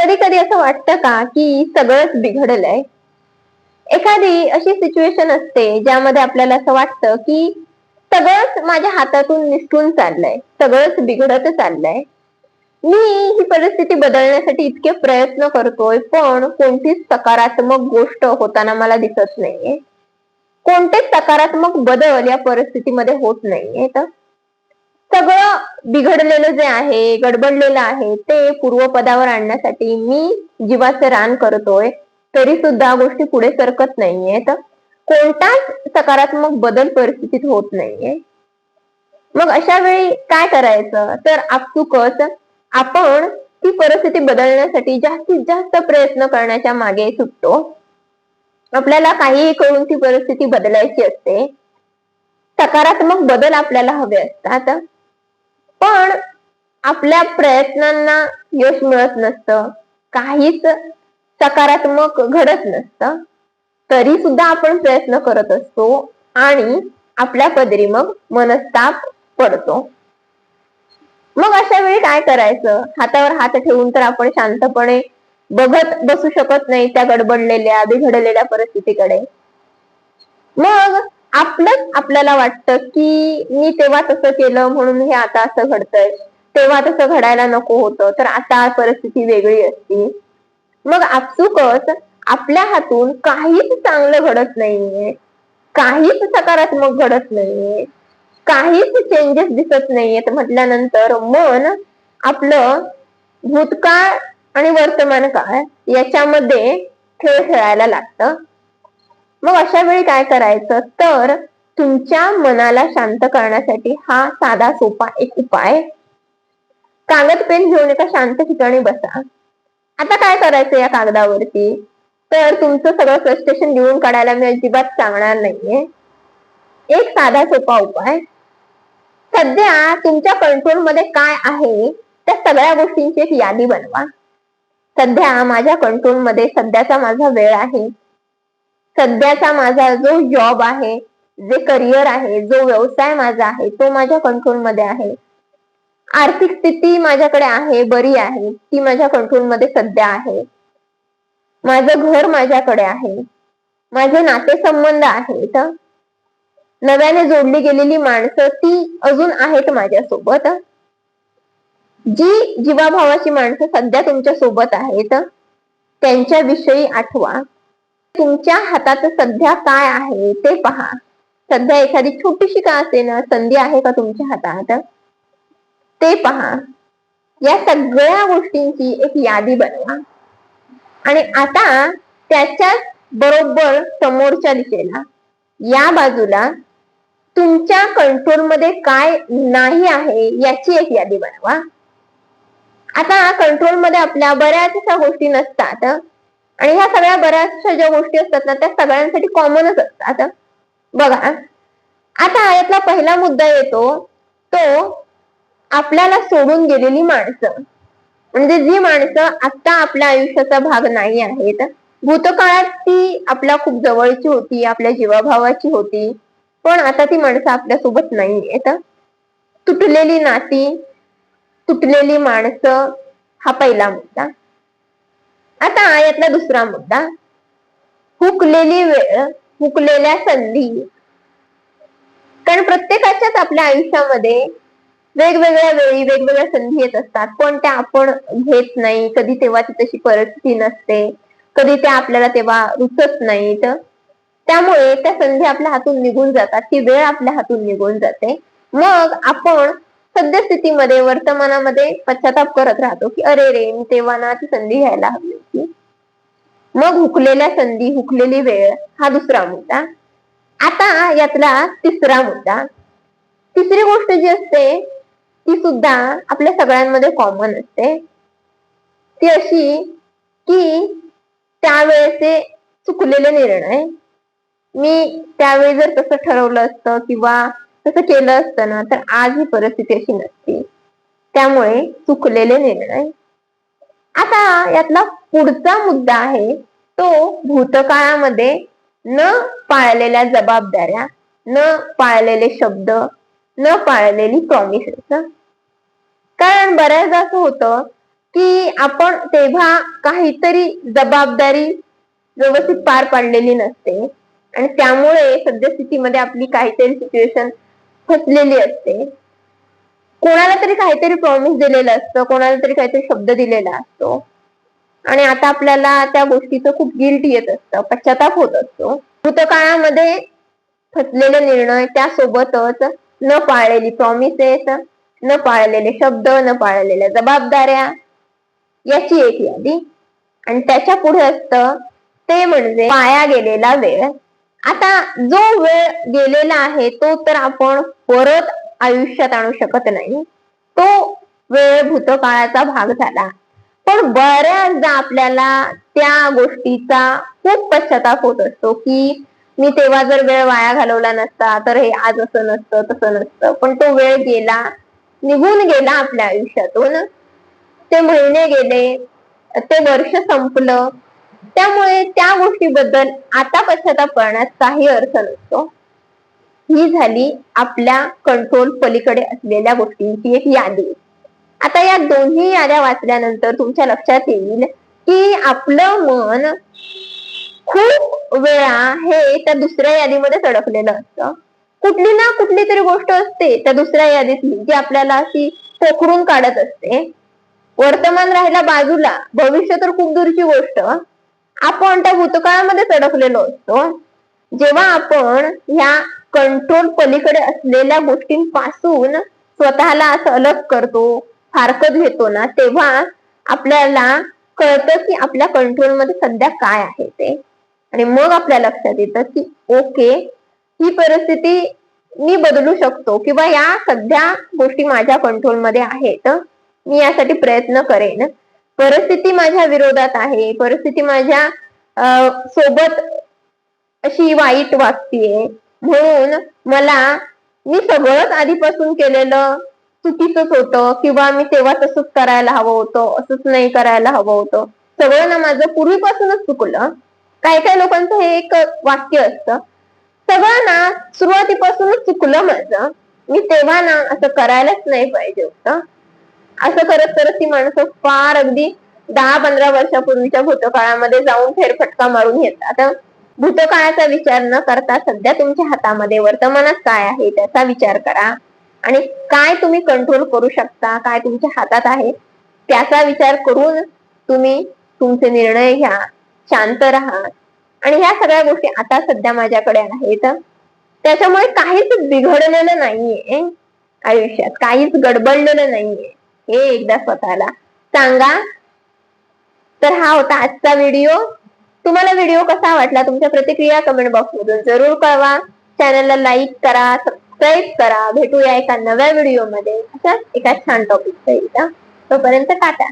कधी कधी असं वाटतं का की सगळंच बिघडलंय? एखादी अशी सिच्युएशन असते ज्यामध्ये आपल्याला असं वाटतं की सगळंच माझ्या हातातून निसटून चाललंय सगळंच बिघडत चाललंय. मी ही परिस्थिती बदलण्यासाठी इतके प्रयत्न करतोय पण कोणतीच सकारात्मक गोष्ट होताना मला दिसत नाहीये. कोणतेच सकारात्मक बदल या परिस्थितीमध्ये होत नाहीये. तर सगळं बिघडलेलं जे आहे गडबडलेलं आहे ते पूर्वपदावर आणण्यासाठी मी जीवाचं रान करतोय तरी सुद्धा गोष्टी पुढे सरकत नाहीयेत कोणताच सकारात्मक बदल परिस्थितीत होत नाहीये. मग अशा वेळी काय करायचं? तर आपसुकच आपण ती परिस्थिती बदलण्यासाठी जास्तीत जास्त प्रयत्न करण्याच्या मागे सुटतो. आपल्याला काहीही करून ती परिस्थिती बदलायची असते. सकारात्मक बदल आपल्याला हवे असतात. पण आपल्या प्रयत्नांना यश मिळत नसतं. काहीच सकारात्मक घडत नसतं. तरी सुद्धा आपण प्रयत्न करत असतो आणि आपल्या पदरी मग मनस्ताप पडतो. मग अशा वेळी काय करायचं? हातावर हात ठेवून तर आपण शांतपणे बघत बसू शकत नाही त्या गडबडलेल्या बिघडलेल्या परिस्थितीकडे. मग आपलंच आपल्याला वाटतं की मी तेव्हा तसं केलं म्हणून हे आता असं घडतंय. तेव्हा तसं घडायला नको होतं. तर आता परिस्थिती वेगळी असती. मग आपसुकच आपल्या हातून काहीच चांगलं घडत नाहीये. काहीच सकारात्मक घडत नाहीये. काहीच चेंजेस दिसत नाहीयेत म्हटल्यानंतर मन आपलं भूतकाळ आणि वर्तमान काळ याच्यामध्ये खेळ खेळायला लागतं. मग अशा वेळी काय करायचं? तर तुमच्या मनाला शांत करण्यासाठी हा साधा सोपा एक उपाय. कागद पेन घेऊन एका शांत ठिकाणी बसा. आता काय करायचं या कागदावरती? तर तुमचं सगळं फ्रस्ट्रेशन लिहून काढायला मी अजिबात सांगणार नाहीये. एक साधा सोपा उपाय. सध्या तुमच्या कंट्रोलमध्ये काय आहे त्या सगळ्या गोष्टींची एक यादी बनवा. सध्या माझ्या कंट्रोलमध्ये सध्याचा माझा वेळ आहे. सध्याचा माझा जो जॉब आहे जे करिअर आहे जो व्यवसाय माझा आहे तो माझ्या कंट्रोलमध्ये आहे. आर्थिक स्थिती माझ्याकडे आहे बरी आहे ती माझ्या कंट्रोलमध्ये सध्या आहे. माझं घर माझ्याकडे आहे. माझे नातेसंबंध आहेत. नव्याने जोडली गेलेली माणसं ती अजून आहेत माझ्यासोबत. जी जीवाभावाची माणसं सध्या तुमच्यासोबत आहेत त्यांच्याविषयी आठवा. तुमच्या हातात सध्या काय आहे ते पहा. सध्या एखादी छोटीशी का असे ना संधी आहे का तुमच्या हातात? ते पहा. या सगळ्या गोष्टींची एक यादी बनवा. आणि आता त्याच्याच बरोबर समोरच्या दिशेला या बाजूला तुमच्या कंट्रोलमध्ये काय नाही आहे याची एक यादी बनवा. आता कंट्रोलमध्ये आपल्या बऱ्याचशा गोष्टी नसतात. आणि ह्या सगळ्या बऱ्याचशा ज्या गोष्टी असतात ना त्या सगळ्यांसाठी कॉमनच असतात. बघा आता यातला पहिला मुद्दा येतो तो आपल्याला सोडून गेलेली माणसं. म्हणजे जी माणसं आता आपल्या आयुष्याचा भाग नाही आहेत भूतकाळात ती आपल्या खूप जवळची होती आपल्या जीवाभावाची होती पण आता ती माणसं आपल्यासोबत नाही आहेत. तुटलेली नाती तुटलेली माणसं हा पहिला मुद्दा. आता यातला दुसरा मुद्दा. हुकलेली वेळ हुकलेल्या संधी. कारण प्रत्येकाच्याच आपल्या आयुष्यामध्ये वेगवेगळ्या वेळी वेगवेगळ्या संधी येत असतात. पण त्या आपण घेत नाही कधी तेव्हा ती तशी परिस्थिती नसते कधी त्या आपल्याला तेव्हा रुचत नाहीत. त्यामुळे त्या संधी आपल्या हातून निघून जातात ती वेळ आपल्या हातून निघून जाते. मग आपण सद्यस्थितीमध्ये वर्तमानामध्ये पश्चाताप करत राहतो की अरे रे मी तेव्हा ना ती संधी घ्यायला हवी होती. मग हुकलेल्या संधी हुकलेली वेळ हा दुसरा मुद्दा. आता यातला तिसरा मुद्दा. तिसरी गोष्ट जी असते ती सुद्धा आपल्या सगळ्यांमध्ये कॉमन असते. ती अशी की त्यावेळेचे चुकलेले निर्णय. मी त्यावेळी जर तसं ठरवलं असतं किंवा तसं केलं असतं ना तर आज ही परिस्थिती अशी नसती. त्यामुळे चुकलेले निर्णय. आता यातला पुढचा मुद्दा आहे तो भूतकाळामध्ये न पाळलेल्या जबाबदाऱ्या न पाळलेले शब्द न पाळलेली प्रॉमिसेस कारण बऱ्याचदा असं होतं की आपण तेव्हा काहीतरी जबाबदारी व्यवस्थित पार पाडलेली नसते. आणि त्यामुळे सद्यस्थितीमध्ये आपली काहीतरी सिच्युएशन फसलेली असते. कोणाला तरी काहीतरी प्रॉमिस दिलेलं असतं कोणाला तरी काहीतरी शब्द दिलेला असतो. आणि आता आपल्याला त्या गोष्टीचं खूप गिल्ट येत असतं पश्चाताप होत असतो. भूतकाळामध्ये फसलेले निर्णय त्यासोबतच न पाळलेली प्रॉमिसेस न पाळलेले शब्द न पाळलेल्या जबाबदाऱ्या याची एक यादी. आणि त्याच्या पुढे असतं ते म्हणजे वाया गेलेला वेळ. आता जो वेळ गेलेला आहे तो तर आपण परत आयुष्यात आणू शकत नाही. तो वेळ भूतकाळाचा भाग झाला. पण बऱ्याचदा आपल्याला त्या गोष्टीचा खूप पश्चाताप होत असतो की मी तेव्हा जर वेळ वाया घालवला नसता तर हे आज असं नसतं तसं नसतं. पण तो वेळ गेला निघून गेला आपल्या आयुष्यातून. ते महिने गेले ते वर्ष संपलं. त्यामुळे त्या गोष्टीबद्दल आता पश्चाताप करण्यात काही अर्थ नसतो. ही झाली आपल्या कंट्रोल पलीकडे असलेल्या गोष्टींची एक यादी. आता या दोन्ही याद्या वाचल्यानंतर तुमच्या लक्षात येईल की आपलं मन खूप वेळा हे त्या दुसऱ्या यादीमध्ये अडकलेलं असतं. कुठली ना कुठली तरी गोष्ट असते त्या दुसऱ्या यादीतली जी आपल्याला अशी पोखरून काढत असते. वर्तमान राहिला बाजूला भविष्य तर खूप दूरची गोष्ट. आपण त्या भूतकाळामध्येच अडकलेलो असतो. जेव्हा आपण ह्या कंट्रोल पलीकडे असलेल्या गोष्टींपासून स्वतःला असं अलग करतो फारकत घेतो ना तेव्हा आपल्याला कळतं की आपल्या कंट्रोलमध्ये सध्या काय आहे ते. आणि मग आपल्या लक्षात येतं की ओके ही परिस्थिती मी बदलू शकतो किंवा या सध्या गोष्टी माझ्या कंट्रोलमध्ये आहेत. मी यासाठी प्रयत्न करेन. परिस्थिती माझ्या विरोधात आहे. परिस्थिती माझ्या सोबत अशी वाईट वागतीये. म्हणून मला मी सगळंच आधीपासून केलेलं चुकीचंच होतं. किंवा मी तेव्हा तसंच करायला हवं होतं. असंच नाही करायला हवं होतं. सगळं ना माझं पूर्वीपासूनच चुकलं. काही काही लोकांचं हे एक वाक्य असतं. सगळं ना सुरुवातीपासूनच चुकलं माझं. मी तेव्हा ना असं करायलाच नाही पाहिजे होतं. असं करत करत ती माणसं फार अगदी दहा पंधरा वर्षापूर्वीच्या भूतकाळामध्ये जाऊन फेरफटका मारून येतात भूतकाळाचा विचार न करता सध्या तुमच्या हातामध्ये वर्तमानात काय आहे त्याचा विचार करा. आणि काय तुम्ही कंट्रोल करू शकता काय तुमच्या हातात आहे त्याचा विचार करून तुम्ही तुमचे निर्णय घ्या शांत राहा. आणि ह्या सगळ्या गोष्टी आता सध्या माझ्याकडे आहेत. त्याच्यामुळे काहीच बिघडलेलं नाहीये. आयुष्यात काहीच गडबडलेलं नाहीये. हे एकदा स्वतःला सांगा. तर हा होता आजचा व्हिडिओ तुम्हाला व्हिडिओ कसा वाटला? तुमच्या प्रतिक्रिया कमेंट बॉक्स मधून जरूर कळवा. चॅनलला लाईक करा सबस्क्राईब करा. भेटूया एका नव्या व्हिडिओमध्ये. अशाच एका छान टॉपिक तोपर्यंत टाटा.